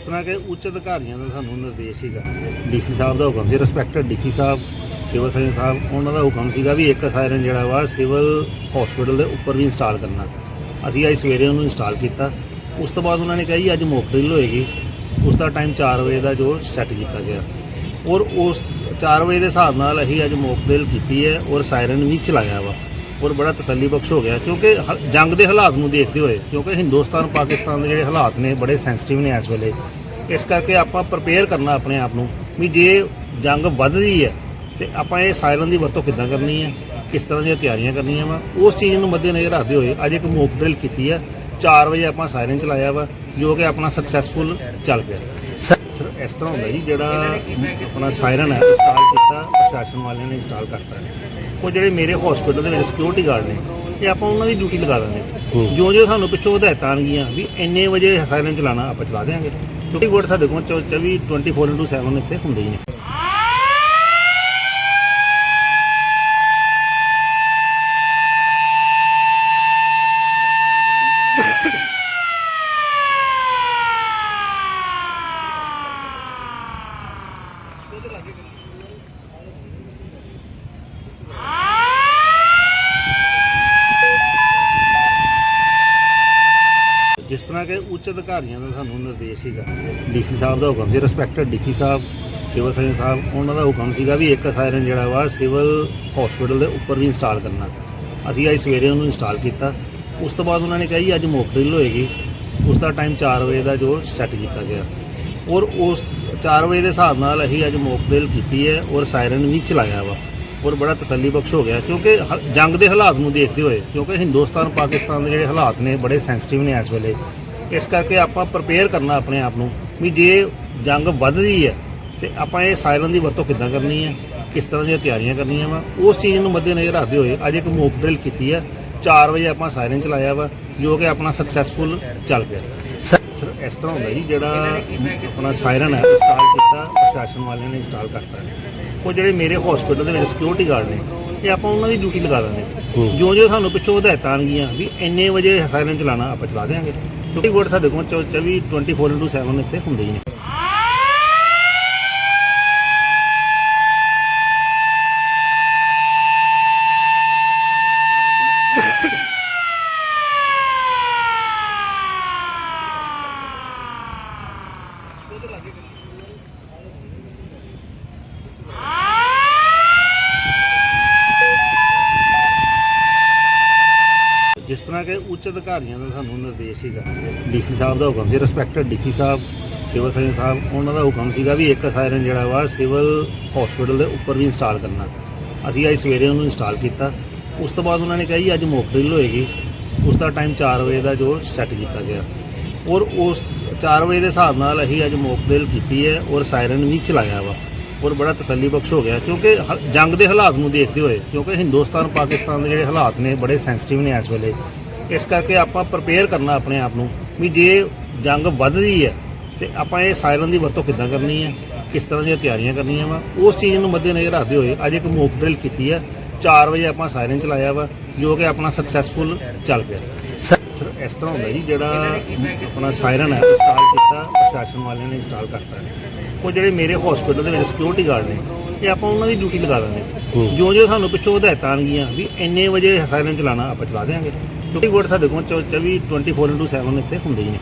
ਜਿਸ ਤਰ੍ਹਾਂ ਕਿ ਉੱਚ ਅਧਿਕਾਰੀਆਂ ਦਾ ਸਾਨੂੰ ਨਿਰਦੇਸ਼ ਸੀਗਾ। ਡੀਸੀ ਸਾਹਿਬ ਦਾ ਹੁਕਮ ਸੀ ਰਿਸਪੈਕਟਡ ਡੀਸੀ ਸਾਹਿਬ, ਸਿਵਲ ਸਰਜਨ ਸਾਹਿਬ, ਉਹਨਾਂ ਦਾ ਹੁਕਮ ਸੀਗਾ ਵੀ ਇੱਕ ਸਾਇਰਨ ਜਿਹੜਾ ਵਾ ਸਿਵਲ ਹਸਪੀਟਲ ਦੇ ਉੱਪਰ ਵੀ ਇੰਸਟਾਲ ਕਰਨਾ। ਅਸੀਂ ਅੱਜ ਸਵੇਰੇ ਉਹਨੂੰ ਇੰਸਟਾਲ ਕੀਤਾ। ਉਸ ਤੋਂ ਬਾਅਦ ਉਹਨਾਂ ਨੇ ਕਿਹਾ ਜੀ, ਅੱਜ ਮੌਕ ਡਰਿਲ ਹੋਏਗੀ। ਉਸ ਦਾ ਟਾਈਮ 4 ਵਜੇ ਦਾ ਜੋ ਸੈੱਟ ਕੀਤਾ ਗਿਆ। ਔਰ ਉਸ 4 ਵਜੇ ਦੇ ਹਿਸਾਬ ਨਾਲ ਅਸੀਂ ਅੱਜ ਮੌਕ ਡਰਿਲ ਕੀਤੀ ਹੈ ਔਰ ਸਾਇਰਨ ਵੀ ਚਲਾਇਆ ਵਾ। ਔਰ ਬੜਾ ਤਸੱਲੀ ਬਖਸ਼ ਹੋ ਗਿਆ, ਕਿਉਂਕਿ ਹ- ਜੰਗ ਦੇ ਹਾਲਾਤ ਨੂੰ ਦੇਖਦੇ ਹੋਏ, ਕਿਉਂਕਿ ਹਿੰਦੁਸਤਾਨ, ਪਾਕਿਸਤਾਨ ਦੇ ਜਿਹੜੇ ਹਾਲਾਤ ਨੇ ਬੜੇ ਸੈਂਸਿਟਿਵ ਨੇ ਇਸ ਵੇਲੇ। ਇਸ ਕਰਕੇ ਆਪਾਂ ਪ੍ਰਪੇਅਰ ਕਰਨਾ ਆਪਣੇ ਆਪ ਨੂੰ ਵੀ ਜੇ ਜੰਗ ਵੱਧਦੀ ਹੈ, ਤੇ ਆਪਾਂ ਇਹ ਸਾਇਰਨ ਦੀ ਵਰਤੋਂ ਕਿੱਦਾਂ ਕਰਨੀ ਹੈ, ਕਿਸ ਤਰ੍ਹਾਂ ਦੀਆਂ ਤਿਆਰੀਆਂ ਕਰਨੀਆਂ ਵਾ, ਉਸ ਚੀਜ਼ ਨੂੰ ਮੱਦੇਨਜ਼ਰ ਰੱਖਦੇ ਹੋਏ ਅੱਜ ਇੱਕ ਮੌਕ ਡਰਿਲ ਕੀਤੀ ਹੈ 4 ਵਜੇ ਆਪਾਂ ਸਾਇਰਨ ਚਲਾਇਆ ਵਾ, ਜੋ ਕਿ ਆਪਣਾ ਸਕਸੈਸਫੁਲ ਚੱਲ ਪਿਆ। ਸਰ, ਇਸ ਤਰ੍ਹਾਂ ਹੁੰਦਾ ਜੀ ਜਿਹੜਾ ਆਪਣਾ ਸਾਇਰਨ ਹੈ ਇੰਸਟਾਲ ਕੀਤਾ, ਪ੍ਰਸ਼ਾਸਨ ਵਾਲਿਆਂ ਨੇ ਇੰਸਟਾਲ ਕਰਤਾ। ਹੈ ਉਹ ਜਿਹੜੇ ਮੇਰੇ ਹਸਪੀਟਲ ਦੇ ਵਿੱਚ ਸਿਕਿਉਰਿਟੀ ਗਾਰਡ ਨੇ ਇਹ ਆਪਾਂ ਉਹਨਾਂ ਦੀ ਡਿਊਟੀ ਲਗਾ ਦਿੰਦੇ ਜੋ ਜੋ ਸਾਨੂੰ ਪਿੱਛੋਂ ਹਦਾਇਤਾਂ ਆਣਗੀਆਂ ਵੀ ਇੰਨੇ ਵਜੇ ਸਾਇਰਨ ਚਲਾਣਾ ਆਪਾਂ ਚਲਾ ਦੇਵਾਂਗੇ ਕਿਉਂਕਿ ਗੋਡ ਸਾਡੇ ਕੋਲ 24 24/7 ਇੱਥੇ ਹੁੰਦੇ ਹੀ ਨੇ ਜਿਸ ਤਰ੍ਹਾਂ ਕਿ ਉੱਚ ਅਧਿਕਾਰੀਆਂ ਦਾ ਸਾਨੂੰ ਨਿਰਦੇਸ਼ ਸੀਗਾ। ਡੀਸੀ ਸਾਹਿਬ ਦਾ ਹੁਕਮ ਸੀ ਰਿਸਪੈਕਟਡ ਡੀਸੀ ਸਾਹਿਬ, ਸਿਵਲ ਸਰਜਨ ਸਾਹਿਬ, ਉਹਨਾਂ ਦਾ ਹੁਕਮ ਸੀਗਾ ਵੀ ਇੱਕ ਸਾਇਰਨ ਜਿਹੜਾ ਵਾ ਸਿਵਲ ਹਸਪੀਟਲ ਦੇ ਉੱਪਰ ਵੀ ਇੰਸਟਾਲ ਕਰਨਾ। ਅਸੀਂ ਅੱਜ ਸਵੇਰੇ ਉਹਨੂੰ ਇੰਸਟਾਲ ਕੀਤਾ। ਉਸ ਤੋਂ ਬਾਅਦ ਉਹਨਾਂ ਨੇ ਕਿਹਾ ਜੀ, ਅੱਜ ਮੌਕ ਡਰਿਲ ਹੋਏਗੀ। ਉਸ ਦਾ ਟਾਈਮ 4 ਵਜੇ ਦਾ ਜੋ ਸੈੱਟ ਕੀਤਾ ਗਿਆ। ਔਰ ਉਸ 4 ਵਜੇ ਦੇ ਹਿਸਾਬ ਨਾਲ ਅਸੀਂ ਅੱਜ ਮੌਕ ਡਰਿਲ ਕੀਤੀ ਹੈ ਔਰ ਸਾਇਰਨ ਵੀ ਚਲਾਇਆ ਵਾ। ਔਰ ਬੜਾ ਤਸੱਲੀ ਬਖਸ਼ ਹੋ ਗਿਆ, ਕਿਉਂਕਿ ਹ- ਜੰਗ ਦੇ ਹਾਲਾਤ ਨੂੰ ਦੇਖਦੇ ਹੋਏ, ਕਿਉਂਕਿ ਹਿੰਦੁਸਤਾਨ, ਪਾਕਿਸਤਾਨ ਦੇ ਜਿਹੜੇ ਹਾਲਾਤ ਨੇ ਬੜੇ ਸੈਂਸਿਟਿਵ ਨੇ ਇਸ ਵੇਲੇ। ਇਸ ਕਰਕੇ ਆਪਾਂ ਪ੍ਰਪੇਅਰ ਕਰਨਾ ਆਪਣੇ ਆਪ ਨੂੰ ਵੀ ਜੇ ਜੰਗ ਵੱਧਦੀ ਹੈ, ਤੇ ਆਪਾਂ ਇਹ ਸਾਇਰਨ ਦੀ ਵਰਤੋਂ ਕਿੱਦਾਂ ਕਰਨੀ ਹੈ, ਕਿਸ ਤਰ੍ਹਾਂ ਦੀਆਂ ਤਿਆਰੀਆਂ ਕਰਨੀਆਂ ਵਾ, ਉਸ ਚੀਜ਼ ਨੂੰ ਮੱਦੇਨਜ਼ਰ ਰੱਖਦੇ ਹੋਏ ਅੱਜ ਇੱਕ ਮੋਕ ਡਰਿਲ ਕੀਤੀ ਹੈ 4 ਵਜੇ ਆਪਾਂ ਸਾਇਰਨ ਚਲਾਇਆ ਵਾ, ਜੋ ਕਿ ਆਪਣਾ ਸਕਸੈਸਫੁਲ ਚੱਲ ਪਿਆ। ਸਰ ਇਸ ਤਰ੍ਹਾਂ ਹੁੰਦਾ ਜੀ, ਜਿਹੜਾ ਆਪਣਾ ਸਾਇਰਨ ਹੈ ਇੰਸਟਾਲ ਕੀਤਾ, ਪ੍ਰਸ਼ਾਸਨ ਵਾਲਿਆਂ ਨੇ ਇੰਸਟਾਲ ਕਰਤਾ। ਹੈ ਉਹ ਜਿਹੜੇ ਮੇਰੇ ਹਸਪੀਟਲ ਦੇ ਵਿੱਚ ਸਿਕਿਉਰਿਟੀ ਗਾਰਡ ਨੇ ਇਹ ਆਪਾਂ ਉਹਨਾਂ ਦੀ ਡਿਊਟੀ ਲਗਾ ਦਿੰਦੇ ਜੋ ਜੋ ਸਾਨੂੰ ਪਿੱਛੋਂ ਹਦਾਇਤਾਂ ਆਣਗੀਆਂ ਵੀ ਇੰਨੇ ਵਜੇ ਸਾਇਰਨ ਚਲਾਣਾ ਆਪਾਂ ਚਲਾ ਦੇਵਾਂਗੇ ਕਿਉਂਕਿ ਗੋਡ ਸਾਡੇ ਕੋਲ 24 24/7 ਇੱਥੇ ਹੁੰਦੇ ਹੀ ਨੇ। ਤਰ੍ਹਾਂ ਕਿ ਉੱਚ ਅਧਿਕਾਰੀਆਂ ਦਾ ਸਾਨੂੰ ਨਿਰਦੇਸ਼ ਸੀਗਾ। ਡੀਸੀ ਸਾਹਿਬ ਦਾ ਹੁਕਮ ਸੀ ਰਿਸਪੈਕਟਡ ਡੀਸੀ ਸਾਹਿਬ, ਸਿਵਲ ਸਰਜਨ ਸਾਹਿਬ, ਉਹਨਾਂ ਦਾ ਹੁਕਮ ਸੀਗਾ ਵੀ ਇੱਕ ਸਾਇਰਨ ਜਿਹੜਾ ਵਾ ਸਿਵਲ ਹਸਪੀਟਲ ਦੇ ਉੱਪਰ ਵੀ ਇੰਸਟਾਲ ਕਰਨਾ। ਅਸੀਂ ਅੱਜ ਸਵੇਰੇ ਉਹਨੂੰ ਇੰਸਟਾਲ ਕੀਤਾ। ਉਸ ਤੋਂ ਬਾਅਦ ਉਹਨਾਂ ਨੇ ਕਿਹਾ ਜੀ, ਅੱਜ ਮੌਕ ਡਰਿਲ ਹੋਏਗੀ। ਉਸ ਦਾ ਟਾਈਮ 4 ਵਜੇ ਦਾ ਜੋ ਸੈੱਟ ਕੀਤਾ ਗਿਆ। ਔਰ ਉਸ 4 ਵਜੇ ਦੇ ਹਿਸਾਬ ਨਾਲ ਅਸੀਂ ਅੱਜ ਮੌਕ ਡਰਿਲ ਕੀਤੀ ਹੈ ਔਰ ਸਾਇਰਨ ਵੀ ਚਲਾਇਆ ਵਾ। ਔਰ ਬੜਾ ਤਸੱਲੀ ਬਖਸ਼ ਹੋ ਗਿਆ, ਕਿਉਂਕਿ ਹ- ਜੰਗ ਦੇ ਹਾਲਾਤ ਨੂੰ ਦੇਖਦੇ ਹੋਏ, ਕਿਉਂਕਿ ਹਿੰਦੁਸਤਾਨ, ਪਾਕਿਸਤਾਨ ਦੇ ਜਿਹੜੇ ਹਾਲਾਤ ਨੇ, ਬੜੇ ਸੈਂਸਿਟਿਵ ਨੇ ਇਸ ਵੇਲੇ। ਇਸ ਕਰਕੇ ਆਪਾਂ ਪ੍ਰਪੇਅਰ ਕਰਨਾ ਆਪਣੇ ਆਪ ਨੂੰ ਵੀ ਜੇ ਜੰਗ ਵੱਧਦੀ ਹੈ ਤੇ ਆਪਾਂ ਇਹ ਸਾਇਰਨ ਦੀ ਵਰਤੋਂ ਕਿੱਦਾਂ ਕਰਨੀ ਹੈ ਕਿਸ ਤਰ੍ਹਾਂ ਦੀਆਂ ਤਿਆਰੀਆਂ ਕਰਨੀਆਂ ਵਾ ਉਸ ਚੀਜ਼ ਨੂੰ ਮੱਦੇਨਜ਼ਰ ਰੱਖਦੇ ਹੋਏ ਅੱਜ ਇੱਕ ਮੌਕ ਡਰਿਲ ਕੀਤੀ ਹੈ 4 ਵਜੇ ਆਪਾਂ ਸਾਇਰਨ ਚਲਾਇਆ ਵਾ ਜੋ ਕਿ ਆਪਣਾ ਸਕਸੈਸਫੁਲ ਚੱਲ ਪਿਆ। ਸਰ ਇਸ ਤਰ੍ਹਾਂ ਹੁੰਦਾ ਜੀ ਜਿਹੜਾ ਆਪਣਾ ਸਾਇਰਨ ਹੈ ਇੰਸਟਾਲ ਕੀਤਾ ਪ੍ਰਸ਼ਾਸਨ ਵਾਲਿਆਂ ਨੇ ਇੰਸਟਾਲ ਕਰਤਾ ਉਹ ਜਿਹੜੇ ਮੇਰੇ ਹਸਪੀਟਲ ਦੇ ਵਿੱਚ ਸਿਕਿਉਰਿਟੀ ਗਾਰਡ ਨੇ ਇਹ ਆਪਾਂ ਉਹਨਾਂ ਦੀ ਡਿਊਟੀ ਲਗਾ ਦਿੰਦੇ ਜੋ ਜੋ ਸਾਨੂੰ ਪਿੱਛੋਂ ਹਦਾਇਤਾਂ ਆਣਗੀਆਂ ਵੀ ਇੰਨੇ ਵਜੇ ਸਾਇਰਨ ਚਲਾਣਾ ਆਪਾਂ ਚਲਾ ਦੇਵਾਂਗੇ ਕਿਉਂਕਿ ਗੋਡ ਸਾਡੇ ਕੋਲ 24 24/7 ਇੱਥੇ ਹੁੰਦੇ ਹੀ ਨੇ।